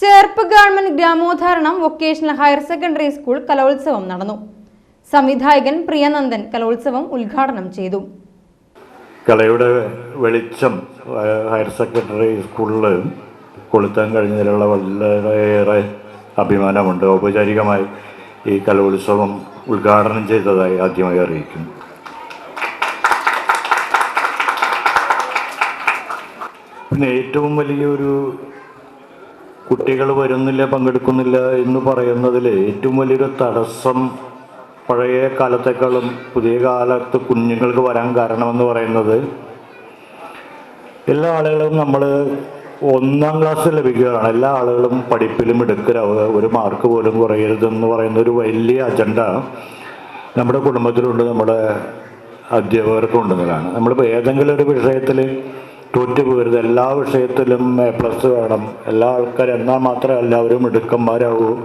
Cherpu government ഗ്രാമോദ്ധാരണം vocational higher secondary school Kalolsavam നടന്നു. സംവിധായകൻ പ്രിയനന്ദൻ കലോത്സവം ഉദ്ഘാടനം ചെയ്തു. കലയുടെ വെളിച്ചം ഹയർ സെക്കൻഡറി സ്കൂളിൽ കൊളുത്താൻ കഴിഞ്ഞതിലുള്ള വളരെയേറെ അഭിമാനമുണ്ട്. ഔപചാരികമായി ഈ കലോത്സവം ഉദ്ഘാടനം ചെയ്തതായി ആദ്യമായി അറിയിക്കുന്നു. പിന്നെ ഏറ്റവും വലിയൊരു കുട്ടികൾ വരുന്നില്ല പങ്കെടുക്കുന്നില്ല എന്ന് പറയുന്നതിൽ ഏറ്റവും വലിയൊരു തടസ്സം പഴയ കാലത്തേക്കാളും പുതിയ കാലത്ത് കുഞ്ഞുങ്ങൾക്ക് വരാൻ കാരണമെന്ന് പറയുന്നത് എല്ലാ ആളുകളും നമ്മൾ ഒന്നാം ക്ലാസ് ലഭിക്കുകയാണ്. എല്ലാ ആളുകളും പഠിപ്പിലും എടുക്കരാവുക ഒരു മാർക്ക് പോലും കുറയരുതെന്ന് പറയുന്ന ഒരു വലിയ അജണ്ട നമ്മുടെ കുടുംബത്തിലുണ്ട് നമ്മുടെ അധ്യാപകർക്കും ഉണ്ടെന്നതാണ് നമ്മളിപ്പോൾ ഏതെങ്കിലും ഒരു വിഷയത്തിൽ തോറ്റു പോകരുത് എല്ലാ വിഷയത്തിലും എ പ്ലസ് വേണം. എല്ലാ ആൾക്കാരും എന്നാൽ മാത്രമേ എല്ലാവരും മിടുക്കന്മാരാകൂ.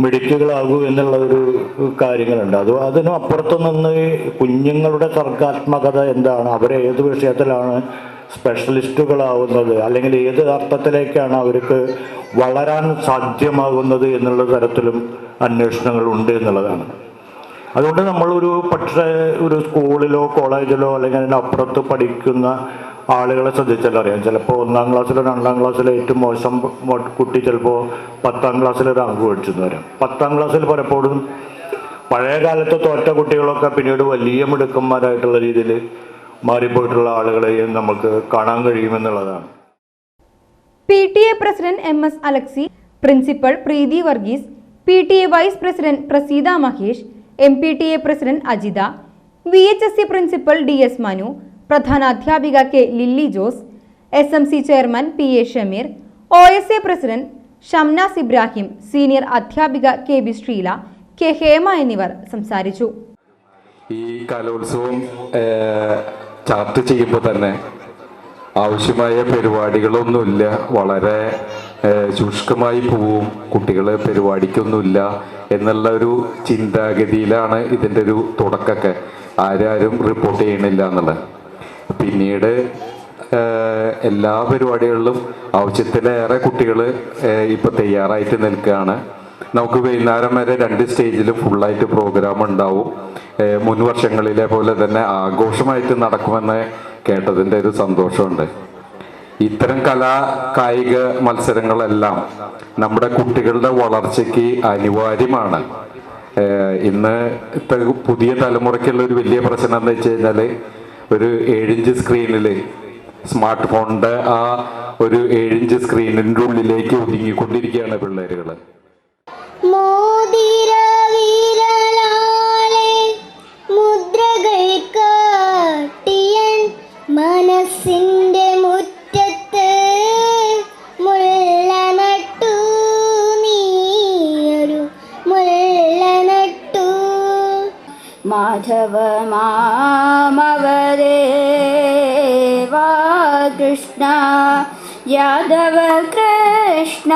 മിടുക്കുകളാകൂ എന്നുള്ളൊരു കാര്യങ്ങളുണ്ട്. അത് അതിനും അപ്പുറത്ത് നിന്ന് കുഞ്ഞുങ്ങളുടെ സർഗാത്മകത എന്താണ്? അവർ ഏത് വിഷയത്തിലാണ് സ്പെഷ്യലിസ്റ്റുകളാവുന്നത് അല്ലെങ്കിൽ ഏത് അർത്ഥത്തിലേക്കാണ് അവർക്ക് വളരാൻ സാധ്യമാകുന്നത് എന്നുള്ള തരത്തിലും അന്വേഷണങ്ങൾ ഉണ്ട് എന്നുള്ളതാണ്. അതുകൊണ്ട് നമ്മളൊരു പക്ഷേ ഒരു സ്കൂളിലോ കോളേജിലോ അല്ലെങ്കിൽ അതിന്റെ അപ്പുറത്ത് പഠിക്കുന്ന ആളുകളെ ശ്രദ്ധിച്ചാൽ അറിയാം. ചിലപ്പോൾ ഒന്നാം ക്ലാസ്സിലോ രണ്ടാം ക്ലാസ്സിലോ ഏറ്റവും മോശം കുട്ടി ചിലപ്പോൾ പത്താം ക്ലാസ്സിൽ റാങ്ക് മേടിച്ചെന്ന് വരാം പത്താം ക്ലാസ്സിൽ പലപ്പോഴും പഴയ കാലത്ത് തോറ്റ കുട്ടികളൊക്കെ പിന്നീട് വലിയ മിടുക്കന്മാരായിട്ടുള്ള രീതിയിൽ മാറിപ്പോയിട്ടുള്ള ആളുകളെയും നമുക്ക് കാണാൻ കഴിയുമെന്നുള്ളതാണ്. P T A president M S Alexi principal Preethi Varghese P T A vice president Praseetha Mahesh M P T A president Ajitha V H S C principal D S Manu പ്രധാന അധ്യാപിക K Lilly Jose S M C chairman P A Shameer O S A president Shamnas Ibrahim senior അധ്യാപിക K B Sreela K Hema എന്നിവർ സംസാരിച്ചു. ഈ കലോത്സവം chart ചെയ്യുമ്പോൾ തന്നെ ആവശ്യമായ പരിപാടികളൊന്നുമില്ല. വളരെ ശുഷ്കമായി പോവും. കുട്ടികൾ പരിപാടിക്കൊന്നുമില്ല എന്നുള്ള ഒരു ചിന്താഗതിയിലാണ് ഇതിന്റെ ഒരു തുടക്കമൊക്കെ. ആരാരും റിപ്പോർട്ട് ചെയ്യണില്ല എന്നുള്ളത്. പിന്നീട് എല്ലാ പരിപാടികളിലും ആവശ്യത്തിലേറെ കുട്ടികൾ ഇപ്പോൾ തയ്യാറായിട്ട് നിൽക്കുകയാണ്. നമുക്ക് വൈകുന്നേരം വരെ രണ്ട് സ്റ്റേജിലും ഫുള്ളായിട്ട് പ്രോഗ്രാം ഉണ്ടാവും. മുൻ വർഷങ്ങളിലെ പോലെ തന്നെ ആഘോഷമായിട്ട് നടക്കുമെന്ന് കേട്ടതിന്റെ ഒരു സന്തോഷമുണ്ട്. ഇത്തരം കലാ കായിക മത്സരങ്ങളെല്ലാം നമ്മുടെ കുട്ടികളുടെ വളർച്ചയ്ക്ക് അനിവാര്യമാണ്. ഇന്ന് പുതിയ തലമുറയ്ക്കുള്ള ഒരു വലിയ പ്രശ്നം എന്ന് വെച്ച് കഴിഞ്ഞാൽ ഒരു ഏഴിഞ്ച് സ്ക്രീനിൽ സ്മാർട്ട് ഫോണിന്റെ ആ ഒരു ഏഴിഞ്ച് സ്ക്രീനിന്റെ ഉള്ളിലേക്ക് ഒതുങ്ങിക്കൊണ്ടിരിക്കുകയാണ് പിള്ളേരുകൾ മാധവ മാമവദേവാ കൃഷ്ണ യാദവ കൃഷ്ണ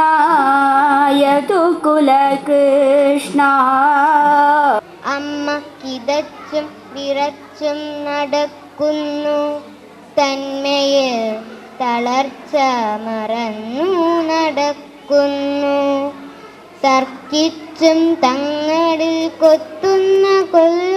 യദുകുല കൃഷ്ണ അമ്മ കിതച്ചും വിറച്ചും നടക്കുന്നു തന്മയിൽ തളർച്ച മറന്നു നടക്കുന്നു. തർക്കിച്ചും തങ്ങളിൽ കൊത്തുന്ന കൊല്ല